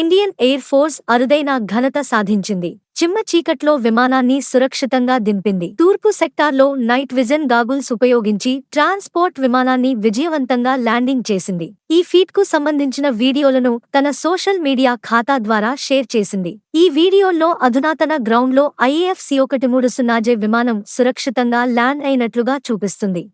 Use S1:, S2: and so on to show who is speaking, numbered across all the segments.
S1: Indian air force అరుదైన ఘనత సాధించింది. చిమ్మ చీకట్లో విమానాన్ని సురక్షితంగా దింపింది. తూర్పు సెక్టార్లో నైట్ విజన్ గాగుల్స్ ఉపయోగించి ట్రాన్స్పోర్ట్ విమానాన్ని విజయవంతంగా ల్యాండింగ్ చేసింది. ఈ ఫీట్కు సంబంధించిన వీడియోలను తన సోషల్ మీడియా ఖాతా ద్వారా షేర్ చేసింది. ఈ వీడియోల్లో అధునాతన గ్రౌండ్లో ఐఏఎఫ్ సి ఒకటి మూడు సున్నాజే విమానం సురక్షితంగా ల్యాండ్ అయినట్లుగా చూపిస్తుంది.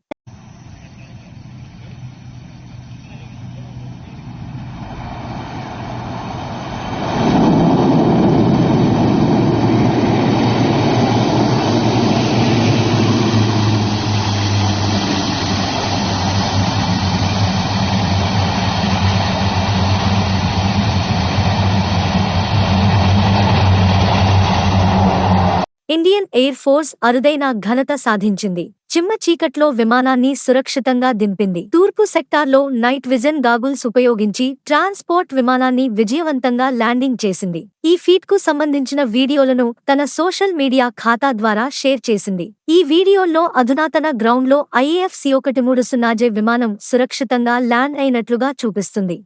S1: ఇండియన్ ఎయిర్ ఫోర్స్ అరుదైన ఘనత సాధించింది. చిమ్మ చీకట్లో విమానాన్ని సురక్షితంగా దింపింది. తూర్పు సెక్టార్లో నైట్ విజన్ గాగుల్స్ ఉపయోగించి ట్రాన్స్పోర్ట్ విమానాన్ని విజయవంతంగా ల్యాండింగ్ చేసింది. ఈ ఫీట్కు సంబంధించిన వీడియోలను తన సోషల్ మీడియా ఖాతా ద్వారా షేర్ చేసింది. ఈ వీడియోల్లో అధునాతన గ్రౌండ్లో ఐఏఎఫ్సి ఒకటి మూడు సున్నాజే విమానం సురక్షితంగా ల్యాండ్ అయినట్లుగా చూపిస్తుంది.